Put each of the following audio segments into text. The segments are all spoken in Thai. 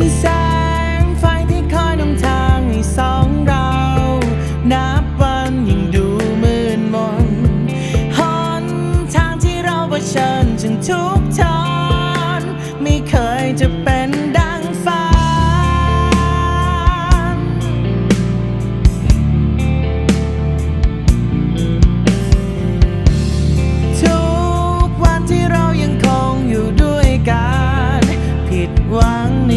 มีแสงไฟที่คอยนำทางให้สองเรา นับวันยิ่งดูมืดมนหนทางที่เราเผชิจึงทุกทอนไม่เคยจะเป็นดังฝันทุกวันที่เรายังคงอยู่ด้วยกัน ผิดหวังใน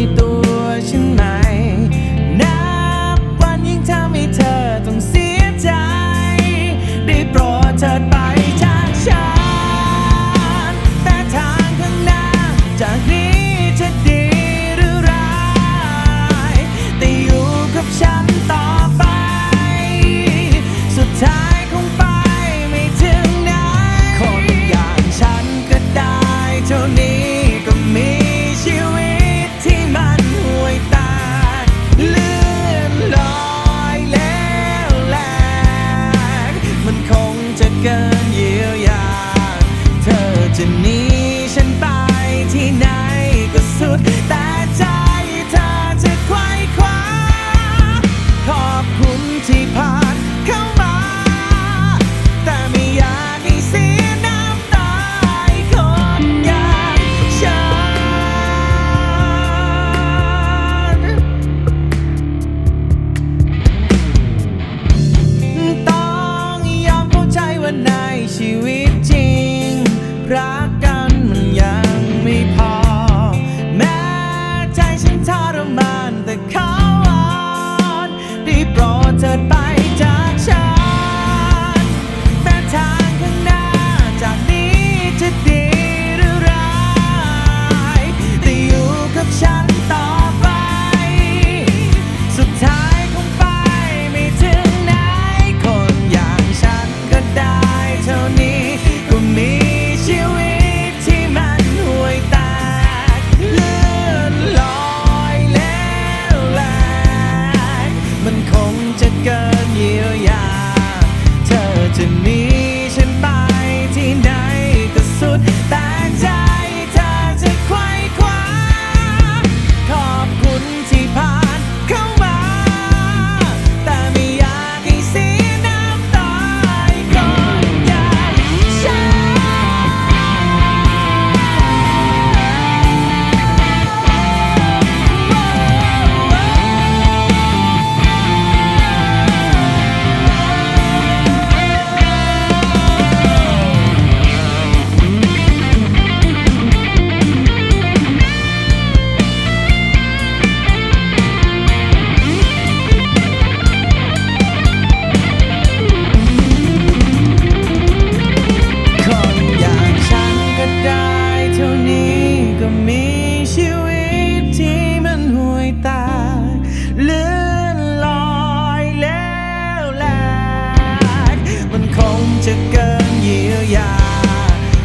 จะเกินเยียวยา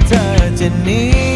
เธอจะหนี